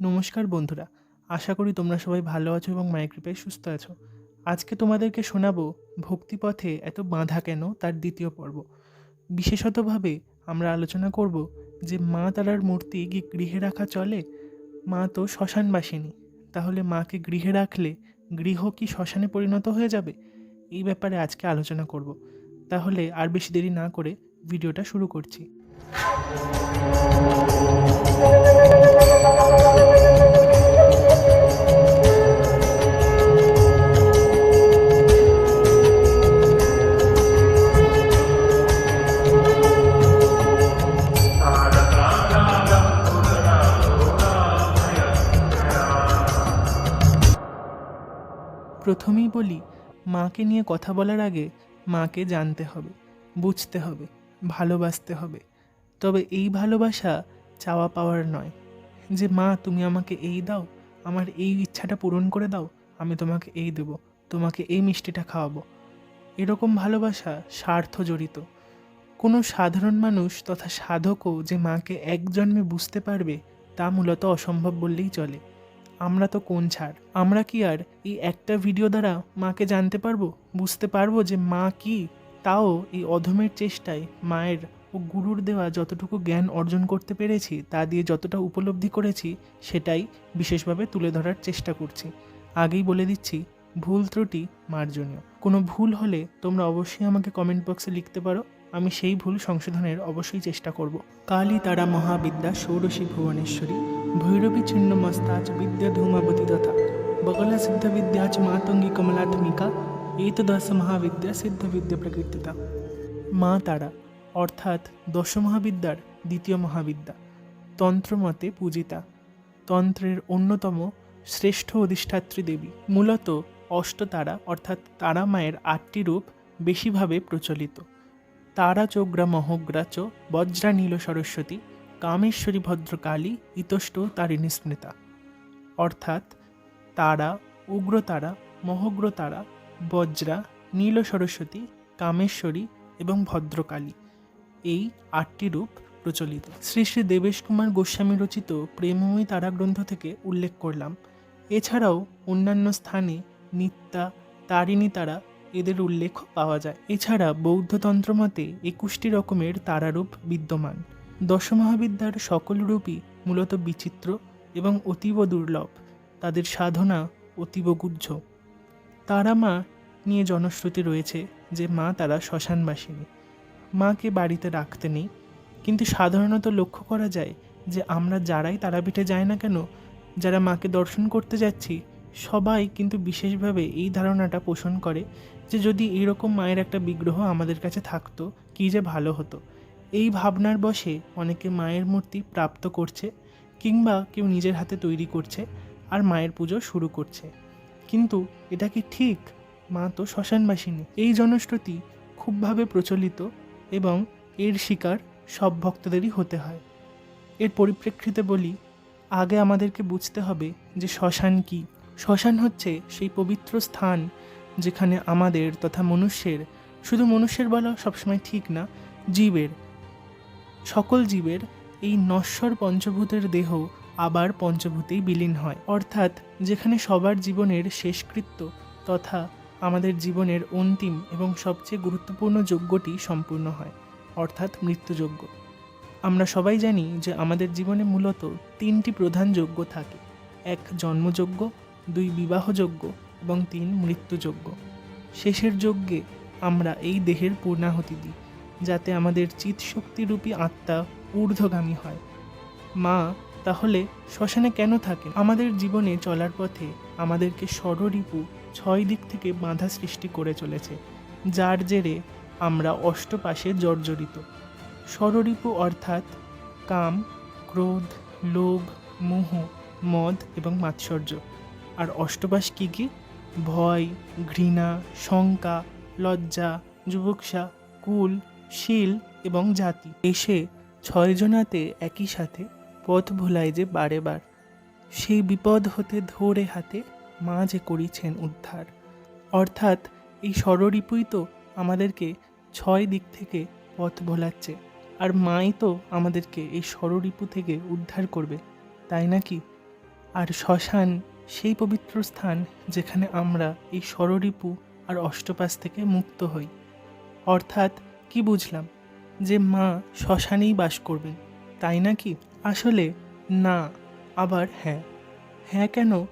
নমস্কার বন্ধুরা, আশা করি তোমরা সবাই ভালো আছো এবং মায়ের কৃপায় সুস্থ আছো। আজকে তোমাদেরকে শোনাবো ভক্তিপথে এত বাঁধা কেন তার দ্বিতীয় পর্ব। বিশেষতভাবে আমরা আলোচনা করব যে মা তারার মূর্তি কি গৃহে রাখা চলে? মা তো শ্মশানবাসিনী, তাহলে মাকে গৃহে রাখলে গৃহ কি শ্মশানে পরিণত হয়ে যাবে? এই ব্যাপারে আজকে আলোচনা করব। তাহলে আর বেশি দেরি না করে ভিডিওটা শুরু করছি। প্রথমেই বলি, মাকে নিয়ে কথা বলার আগে মাকে জানতে হবে, বুঝতে হবে, ভালোবাসতে হবে। তবে এই ভালোবাসা চাওয়া পাওয়ার নয় যে, মা, তুমি আমাকে এই দাও, আমার এই ইচ্ছাটা পূরণ করে দাও, আমি তোমাকে এই দেব, তোমাকে এই মিষ্টিটা খাওয়াবো। এরকম ভালোবাসা স্বার্থ জড়িত। কোনো সাধারণ মানুষ তথা সাধকও যে মাকে এক জন্মে বুঝতে পারবে তা মূলত অসম্ভব বললেই চলে। আমরা তো কোন ছাড়? আমরা কি আর এই একটা ভিডিও দ্বারা মাকে জানতে পারব? বুঝতে পারব যে মা কি? তাও এই অধমের চেষ্টায় মায়ের ও গুরুর দেওয়া যতটুকু জ্ঞান অর্জন করতে পেরেছি, তা দিয়ে যতটা উপলব্ধি করেছি, সেটাই বিশেষভাবে তুলে ধরার চেষ্টা করছি। আগেই বলে দিচ্ছি, ভুল ত্রুটি মার্জনীয়। কোনো ভুল হলে তোমরা অবশ্যই আমাকে কমেন্ট বক্সে লিখতে পারো। আমি সেই ভুল সংশোধনের অবশ্যই চেষ্টা করব। কালী তারা মহাবিদ্যা ষোড়শী ভুবনেশ্বরী। ভৈরবী ছিন্ন মস্তাচ বিদ্যা ধূমাবতী তথা বগলা সিদ্ধ বিদ্যাচ মাতঙ্গী কমলাত্মিকা এইতদশ মহাবিদ্যা সিদ্ধ বিদ্যা প্রকৃতিতা মা তারা অর্থাৎ দশ মহাবিদ্যার দ্বিতীয় মহাবিদ্যা তন্ত্রমতে পূজিতা তন্ত্রের অন্যতম শ্রেষ্ঠ অধিষ্ঠাত্রী দেবী মূলত অষ্টতারা অর্থাৎ তারা মায়ের আটটি রূপ বেশিভাবে প্রচলিত। তারা চোগ্রা মহগ্রা চ বজ্রা নীল সরস্বতী কামেশ্বরী ভদ্রকালী ইতষ্ট তারিণী স্মৃতা। অর্থাৎ তারা, উগ্রতারা, মহগ্রতারা, বজ্রা, নীল সরস্বতী, কামেশ্বরী এবং ভদ্রকালী। এই আটটি রূপ প্রচলিত। শ্রী শ্রী দেবেশ কুমার গোস্বামী রচিত প্রেমময়ী তারা গ্রন্থ থেকে উল্লেখ করলাম। এছাড়াও অন্যান্য স্থানে নিত্যা, তারিণী তারা এদের উল্লেখ পাওয়া যায়। এছাড়া বৌদ্ধতন্ত্র মতে একুশটি রকমের তারারূপ বিদ্যমান। দশমহাবিদ্যার সকল রূপই মূলত বিচিত্র এবং অতীব দুর্লভ। তাদের সাধনা অতীব গুহ্য। তারা মা নিয়ে জনশ্রুতি রয়েছে যে মা তারা শ্মশানবাসিনী। মাকে বাড়িতে রাখতে নেই। কিন্তু সাধারণত লক্ষ্য করা যায় যে আমরা যারাই তারাপীঠে যাই না কেন, যারা মাকে দর্শন করতে যাচ্ছি, সবাই কিন্তু বিশেষভাবে এই ধারণাটা পোষণ করে যে যদি এইরকম মায়ের একটা বিগ্রহ আমাদের কাছে থাকতো, কী যে ভালো হতো। এই ভাবনার বশে অনেকে মায়ের মূর্তি প্রাপ্ত করছে কিংবা কেউ নিজের হাতে তৈরি করছে আর মায়ের পুজো শুরু করছে। কিন্তু এটা কি ঠিক? মা তো শ্মশানবাসিনী এই জনশ্রুতি খুবভাবে প্রচলিত এবং এর শিকার সব ভক্তদেরই হতে হয়। এর পরিপ্রেক্ষিতে বলি, আগে আমাদেরকে বুঝতে হবে যে শ্মশান কি। শ্মশান হচ্ছে সেই পবিত্র স্থান যেখানে আমাদের তথা মনুষ্যের, শুধু মনুষ্যের বলা সবসময় ঠিক না, জীবের সকল জীবের এই নশ্বর পঞ্চভূতের দেহ আবার পঞ্চভূতেই বিলীন হয়। অর্থাৎ যেখানে সবার জীবনের শেষকৃত্য তথা আমাদের জীবনের অন্তিম এবং সবচেয়ে গুরুত্বপূর্ণ যজ্ঞটি সম্পূর্ণ হয়, অর্থাৎ মৃত্যুযজ্ঞ। আমরা সবাই জানি যে আমাদের জীবনে মূলত তিনটি প্রধান যজ্ঞ থাকে। এক জন্মযজ্ঞ, দুই বিবাহযজ্ঞ এবং তিন মৃত্যুযজ্ঞ। শেষের যজ্ঞে আমরা এই দেহের পূর্ণাহতি দিই। যাতে আমাদের চিৎশক্তিরূপী আত্মা ঊর্ধ্বগামী হয়। মা, তাহলে শ্মশানে কেন থাকেন? আমাদের জীবনে চলার পথে আমাদেরকে ষড়রিপু ছয় দিক থেকে বাধা সৃষ্টি করে চলেছে, যার জেরে আমরা অষ্টপাশে জর্জরিত। ষড়রিপু অর্থাৎ কাম, ক্রোধ, লোভ, মোহ, মদ এবং মাৎসর্য। আর অষ্টপাশ কী কী? ভয়, ঘৃণা, শঙ্কা, লজ্জা, যুবকসা, কুল শীল এবং জাতি। এসে ছয়জনাতে একই সাথে পথ ভোলায় যে বারে বার। সেই বিপদ হতে ধরে হাতে মা যে করিছেন উদ্ধার। অর্থাৎ এই ষড়রিপুই তো আমাদেরকে ছয় দিক থেকে পথ ভোলাচ্ছে। আর মাই তো আমাদেরকে এই ষড়রিপু থেকে উদ্ধার করবে, তাই নাকি? আর শ্মশান, সেই পবিত্র স্থান যেখানে আমরা এই ষড়রিপু আর অষ্টপাশ থেকে মুক্ত হই। অর্থাৎ কি বুঝলাম? যে মা শ্মশানেই বাস করবেন, তাই নাকি? আসলে না, আবার হ্যাঁ। হ্যাঁ কেন?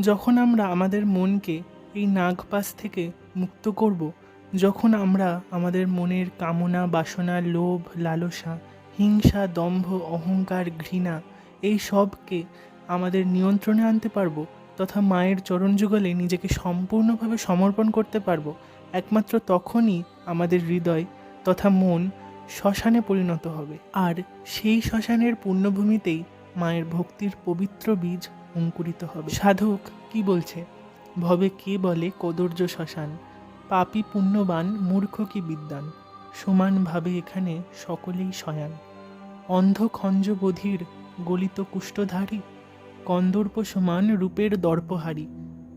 যখন আমরা আমাদের মনকে এই নাগপাশ থেকে মুক্ত করব, যখন আমরা আমাদের মনের কামনা, বাসনা, লোভ, লালসা, হিংসা, দম্ভ, অহংকার, ঘৃণা, এই সবকে আমাদের নিয়ন্ত্রণে আনতে পারব, তথা মায়ের চরণ যুগলে নিজেকে সম্পূর্ণভাবে সমর্পণ করতে পারব, একমাত্র তখনই আমাদের হৃদয় তথা মন শ্মশানে পরিণত হবে। আর সেই শ্মশানের পুণ্যভূমিতেই মায়ের ভক্তির পবিত্র বীজ অঙ্কুরিত হবে। সাধক কি বলছে? ভবে কে বলে কদর্য শ্মশান? পাপি পুণ্যবান মূর্খ কি বিদ্যান? সমানভাবে এখানে সকলেই শয়ান অন্ধ খঞ্জ বধির গলিত কুষ্ঠধারী? কন্দর্প সমান রূপের দর্পহারী?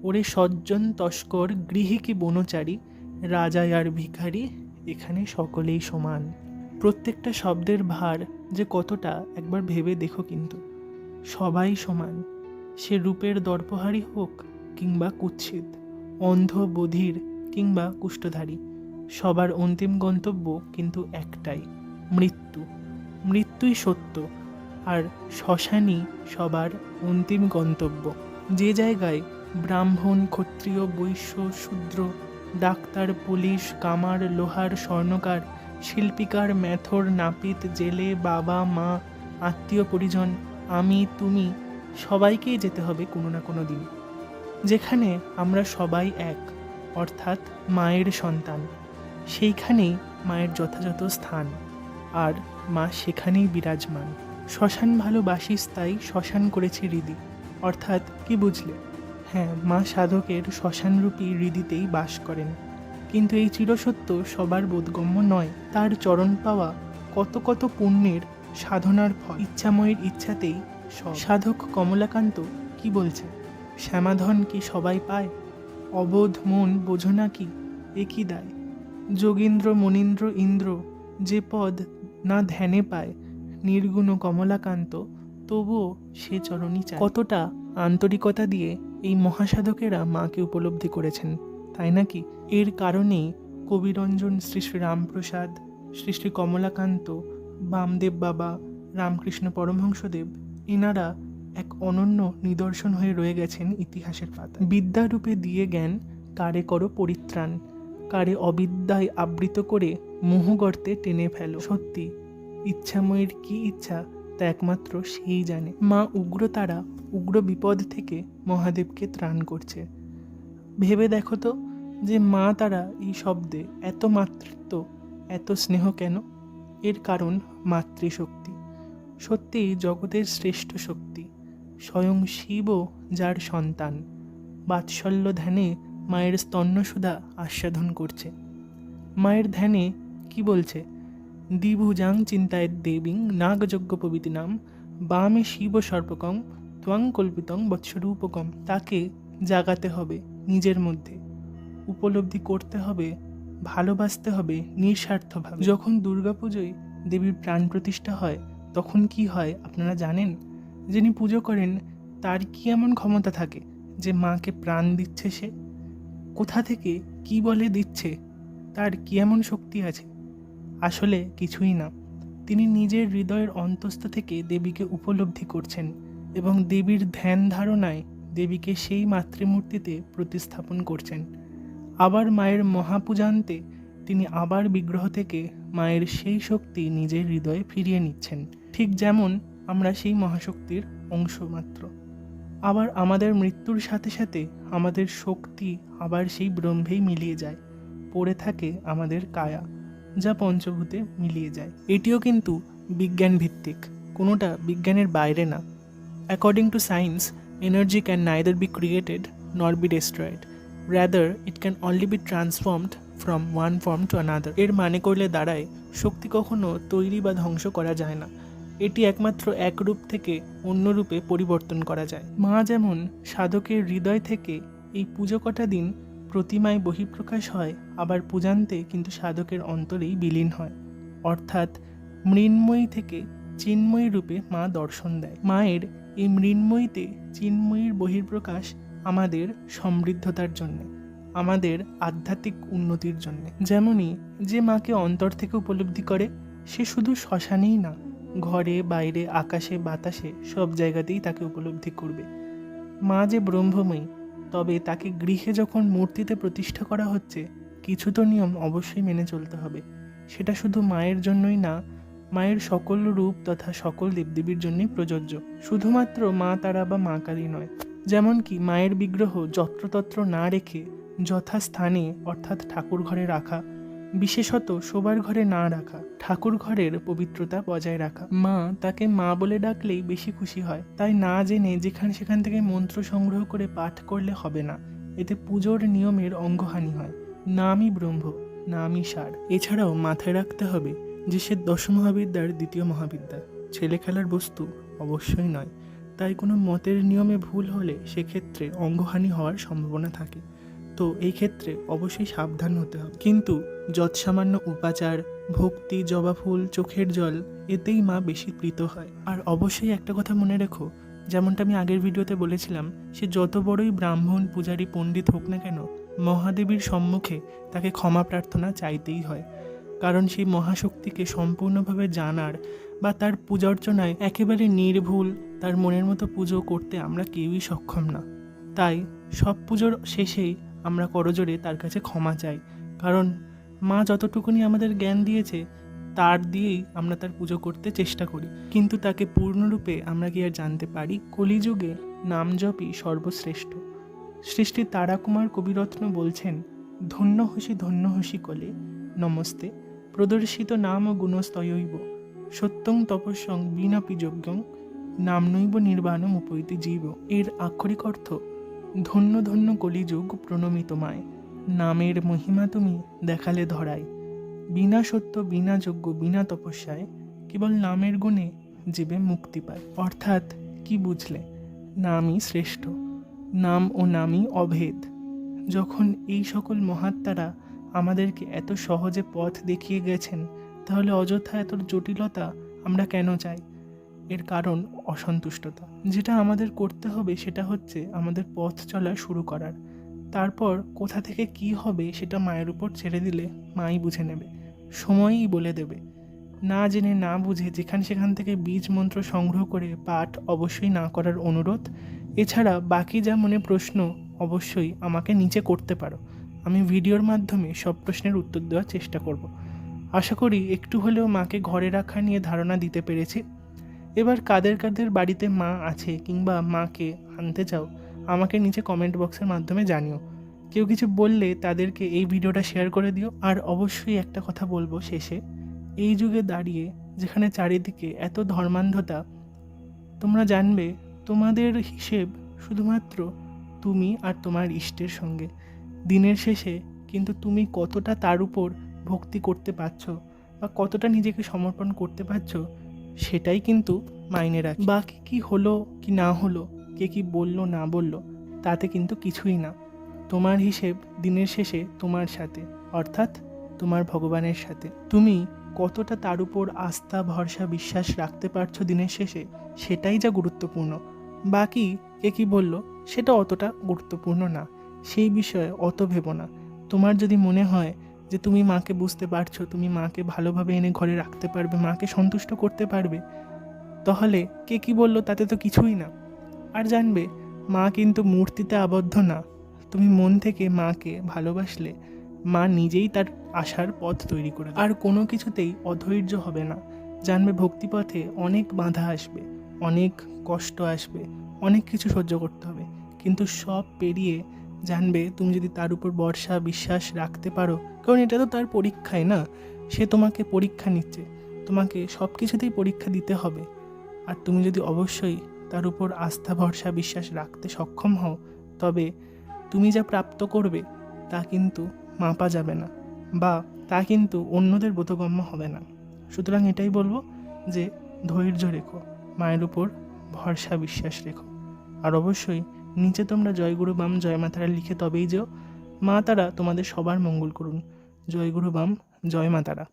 ওরে সজ্জন তস্কর গৃহে কি বনচারী? রাজায় আর ভিখারি? এখানে সকলেই সমান। প্রত্যেকটা শব্দের ভার যে কতটা একবার ভেবে দেখো কিন্তু। সবাই সমান। সে রূপের দর্পহারী হোক কিংবা কুৎসিত অন্ধ বধির কিংবা কুষ্ঠধারী, সবার অন্তিম গন্তব্য কিন্তু একটাই, মৃত্যু। মৃত্যুই সত্য, আর শ্মশানই সবার অন্তিম গন্তব্য। যে জায়গায় ব্রাহ্মণ, ক্ষত্রিয়, বৈশ্য, শূদ্র ডাক্তার, পুলিশ, কামার, লোহার স্বর্ণকার, শিল্পীকার ম্যাথর নাপিত, জেলে, বাবা, মা, আত্মীয় পরিজন, আমি, তুমি, সবাইকেই যেতে হবে কোনো না কোনো দিন। যেখানে আমরা সবাই এক, অর্থাৎ মায়ের সন্তান। সেইখানেই মায়ের যথাযথ স্থান, আর মা সেখানেই বিরাজমান। শ্মশান ভালোবাসিস তাই শ্মশান করেছে হৃদি, অর্থাৎ কি বুঝলে? হ্যাঁ মা সাধকের শ্মশানরূপী হৃদিতেই বাস করেন। কিন্তু এই চিরসত্য সবার বোধগম্য নয়। তার চরণ পাওয়া কত কত পুণ্যের সাধনার ফল। ইচ্ছাময়ের ইচ্ছাতেই সাধক কমলাকান্ত কি বলছে? শ্যামাধন কি সবাই পায়? অবোধ মন বোঝো না কি? এ কি দায়? যোগীন্দ্র, মনীন্দ্র, ইন্দ্র যে পদ না ধ্যানে পায়, নির্গুণ কমলাকান্ত, তবুও সে চরণই চায়। কতটা আন্তরিকতা দিয়ে এই মহাসাধকেরা মাকে উপলব্ধি করেছেন, তাই নাকি? এর কারণেই কবিরঞ্জন শ্রী শ্রী রামপ্রসাদ, শ্রী শ্রী কমলাকান্ত, বামদেব বাবা, রামকৃষ্ণ পরমহংসদেব, এনারা এক অনন্য নিদর্শন হয়ে রয়ে গেছেন ইতিহাসের পাতা বিদ্যারূপে দিয়ে জ্ঞান কারে করো পরিত্রাণ, কারে অবিদ্যায় আবৃত করে মোহগর্তে টেনে ফেলো। সত্যি, ইচ্ছাময়ের কি ইচ্ছা তা একমাত্র সেই জানে। মা উগ্র তারা উগ্র বিপদ থেকে মহাদেবকে ত্রাণ করছে। ভেবে দেখো তো যে মা তারা এই শব্দে এত মাতৃত্ব, এত স্নেহ কেন? এর কারণ মাতৃশক্তি। সত্যিই জগতের শ্রেষ্ঠ শক্তি। স্বয়ং শিবও যার সন্তান। বাৎসল্য ধ্যানে মায়ের স্তন্যসুধা আস্বাদন করছে। মায়ের ধ্যানে কি বলছে? দ্বিভুজাং চিন্তায় দেবীং নাগযজ্ঞ প্রভৃতি নাম বামে শিব সর্পকং ত্বং কল্পিতং বৎসরূপকম। তাকে জাগাতে হবে নিজের মধ্যে। উপলব্ধি করতে হবে, ভালোবাসতে হবে নিঃস্বার্থভাবে। যখন দুর্গাপুজোয় দেবীর প্রাণ প্রতিষ্ঠা হয়, তখন কি হয় আপনারা জানেন? যিনি পুজো করেন, তার কি এমন ক্ষমতা থাকে যে মাকে প্রাণ দিচ্ছে সে? কোথা থেকে কি বলে দিচ্ছে? তার কি এমন শক্তি আছে? আসলে কিছুই না। তিনি নিজের হৃদয়ের অন্তস্থ থেকে দেবীকে উপলব্ধি করছেন এবং দেবীর ধ্যান ধারণায় দেবীকে সেই মাতৃমূর্তিতে প্রতিস্থাপন করছেন। আবার মায়ের মহাপূজান্তে তিনি আবার বিগ্রহ থেকে মায়ের সেই শক্তি নিজের হৃদয়ে ফিরিয়ে নিচ্ছেন। ঠিক যেমন আমরা সেই মহাশক্তির অংশ মাত্র। আবার আমাদের মৃত্যুর সাথে সাথে আমাদের শক্তি আবার সেই ব্রহ্মেই মিলিয়ে যায়। পড়ে থাকে আমাদের কায়া। যা পঞ্চভূতে মিলিয়ে যায়। এটিও কিন্তু বিজ্ঞান ভিত্তিক কোনোটা বিজ্ঞানের বাইরে না। According to science energy can neither be created nor be destroyed rather it can only be transformed from one form to another এর মানে করলে দাঁড়ায়, শক্তি কখনো তৈরি বা ধ্বংস করা যায় না। এটি একমাত্র এক রূপ থেকে অন্য রূপে পরিবর্তন করা যায়। মা যেমন সাধকের হৃদয় থেকে এই পুজো কটা দিন প্রতিমায় বহিঃপ্রকাশ হয়, আবার পূজান্তে কিন্তু সাধকের অন্তরেই বিলীন হয়। অর্থাৎ মৃন্ময়ী থেকে চিন্ময়ী রূপে মা দর্শন দেয়। মায়ের এই মৃন্ময়ীতে চিন্ময়ীর বহির্প্রকাশ আমাদের সমৃদ্ধতার জন্যে, আমাদের আধ্যাত্মিক উন্নতির জন্য। যেমনই যে মাকে অন্তর থেকে উপলব্ধি করে, সে শুধু শ্মশানেই না, ঘরে, বাইরে, আকাশে, বাতাসে সব জায়গাতেই তাকে উপলব্ধি করবে। মা যে ব্রহ্মময়ী তবে তাকে গৃহে যখন মূর্তিতে প্রতিষ্ঠা করা হচ্ছে, কিছু তো নিয়ম অবশ্যই মেনে চলতে হবে। সেটা শুধু মায়ের জন্যই না, মায়ের সকল রূপ তথা সকল দেবদেবীর জন্যই প্রযোজ্য। শুধুমাত্র মা তারা বা মা কালী নয় যেমন কি মায়ের বিগ্রহ যত্রতত্র না রেখে যথাস্থানে, অর্থাৎ ঠাকুর ঘরে রাখা বিশেষত শোবার ঘরে না রাখা, ঠাকুর ঘরের পবিত্রতা বজায় রাখা। মা তাকে মা বলে ডাকলেই বেশি খুশি হয়। তাই না জেনে যেখানে সেখান থেকে মন্ত্র সংগ্রহ করে পাঠ করলে হবে না। এতে পুজোর নিয়মের অঙ্গহানি হয়। নামই ব্রহ্ম, নামই সার। এছাড়াও মাথায় রাখতে হবে যে সে দশ মহাবিদ্যার দ্বিতীয় মহাবিদ্যা ছেলে খেলার বস্তু অবশ্যই নয়। তাই কোনো মতের নিয়মে ভুল হলে সেক্ষেত্রে অঙ্গহানি হওয়ার সম্ভাবনা থাকে। তো এই ক্ষেত্রে অবশ্যই সাবধান হতে হবে। কিন্তু যৎসামান্য উপাচার, ভক্তি, জবা ফুল, চোখের জল, এতেই মা বেশি প্রীত হয়। আর অবশ্যই একটা কথা মনে রেখো, যেমনটা আমি আগের ভিডিওতে বলেছিলাম, সে যত বড়ই ব্রাহ্মণ, পূজারী, পণ্ডিত হোক না কেন, মহাদেবীর সম্মুখে তাকে ক্ষমা প্রার্থনা চাইতেই হয়। কারণ সেই মহাশক্তিকে সম্পূর্ণভাবে জানার বা তার পূজা অর্চনায় একেবারে নির্ভুল, তার মনের মতো পুজো করতে আমরা কেউই সক্ষম না। তাই সব পুজোর শেষেই আমরা করজোরে তার কাছে ক্ষমা চাই। কারণ মা যতটুকুনি আমাদের জ্ঞান দিয়েছে, তার দিয়েই আমরা তার পুজো করতে চেষ্টা করি। কিন্তু তাকে পূর্ণরূপে আমরা কি আর জানতে পারি? কলিযুগে নাম জপই সর্বশ্রেষ্ঠ। সৃষ্টি তারাকুমার কবিরত্ন বলছেন, ধন্য হসি ধন্য হসি কলে। নমস্তে। প্রদর্শিত নাম ও গুণস্তয়ৈব। সত্যং তপস্যং বিনাপি যজ্ঞং। নামনৈব নির্বাণম উপৈতি জীব। এর আক্ষরিক অর্থ ধন্য ধন্য কলিযুগ প্রণমিত মায়। নামের মহিমা তুমি দেখালে ধরাই বিনা সত্য, বিনা যোগ্য, বিনা তপস্যায়, কেবল নামের গুণে জীবে মুক্তি পায়। অর্থাৎ কি বুঝলে? নামই শ্রেষ্ঠ। নাম ও নামই অভেদ। যখন এই সকল মহাত্মারা আমাদেরকে এত সহজে পথ দেখিয়ে গেছেন, তাহলে অযথা এত জটিলতা আমরা কেন চাই? এর কারণ অসন্তুষ্টতা। যেটা আমাদের করতে হবে সেটা হচ্ছে আমাদের পথ চলা শুরু করার। তারপর কোথা থেকে কি হবে সেটা মায়ের উপর ছেড়ে দিলে মাই বুঝে নেবে, সময়ই বলে দেবে। না জেনে না বুঝে যেখান সেখান থেকে বীজ মন্ত্র সংগ্রহ করে পাঠ অবশ্যই না করার অনুরোধ। এছাড়া বাকি যা মনে প্রশ্ন, অবশ্যই আমাকে নিচে করতে পারো। আমি ভিডিওর মাধ্যমে সব প্রশ্নের উত্তর দেওয়ার চেষ্টা করব। আশা করি একটু হলেও মাকে ঘরে রাখা নিয়ে ধারণা দিতে পেরেছি। এবার কাদের কাদের বাড়িতে মা আছে কিংবা মাকে আনতে চাও, আমাকে নিচে কমেন্ট বক্সের মাধ্যমে জানিও। কেউ কিছু বললে তাদেরকে এই ভিডিওটা শেয়ার করে দিও। আর অবশ্যই একটা কথা বলব শেষে। এই যুগে দাঁড়িয়ে, যেখানে চারিদিকে এত ধর্মান্ধতা, তোমরা জানবে তোমাদের হিসেব শুধুমাত্র তুমি আর তোমার ইষ্টের সঙ্গে। দিনের শেষে কিন্তু তুমি কতটা তার উপর ভক্তি করতে পারছ বা কতটা নিজেকে সমর্পণ করতে পারছ সেটাই কিন্তু মাইনে রাখে। বাকি কি হলো, কি না হলো, কে কি বলল, না বলল, তাতে কিন্তু কিছুই না। তোমার হিসেব দিনের শেষে তোমার সাথে, অর্থাৎ তোমার ভগবানের সাথে। তুমি কতটা তার উপর আস্থা, ভরসা, বিশ্বাস রাখতে পারছ দিনের শেষে, সেটাই যা গুরুত্বপূর্ণ। বাকি কে কি বলল, সেটা অতটা গুরুত্বপূর্ণ না। সেই বিষয়ে অত ভেবো না। তোমার যদি মনে হয় যে তুমি মাকে বুঝতে পারছ, তুমি মাকে ভালোভাবে এনে ঘরে রাখতে পারবে, মাকে সন্তুষ্ট করতে পারবে। তাহলে কে কি বলল তাতে তো কিছুই না। আর জানবে, মা কিন্তু মূর্তিতে আবদ্ধ না। তুমি মন থেকে মাকে ভালোবাসলে, মা নিজেই তার আসার পথ তৈরি করে আর কোনো কিছুতেই অধৈর্য হবে না। জানবে ভক্তিপথে অনেক বাধা আসবে, অনেক কষ্ট আসবে, অনেক কিছু সহ্য করতে হবে। কিন্তু সব পেরিয়ে জানবে, তুমি যদি তার উপর ভরসা, বিশ্বাস রাখতে পারো কারণ এটা তো তার পরীক্ষায় না। সে তোমাকে পরীক্ষা নিচ্ছে। তোমাকে সব কিছুতেই পরীক্ষা দিতে হবে। আর তুমি যদি অবশ্যই তার উপর আস্থা, ভরসা, বিশ্বাস রাখতে সক্ষম হও, তবে তুমি যা প্রাপ্ত করবে তা কিন্তু মাপা যাবে না বা তা কিন্তু অন্যদের বোধগম্য হবে না। সুতরাং এটাই বলব যে ধৈর্য রেখো, মায়ের উপর ভরসা, বিশ্বাস রেখো। আর অবশ্যই নিচে তোমরা জয়গুরু বাম জয় মাতারা লিখে তবেই যেও। মা তারা তোমাদের সবার মঙ্গল করুন। জয়গুরু বাম জয় মাতারা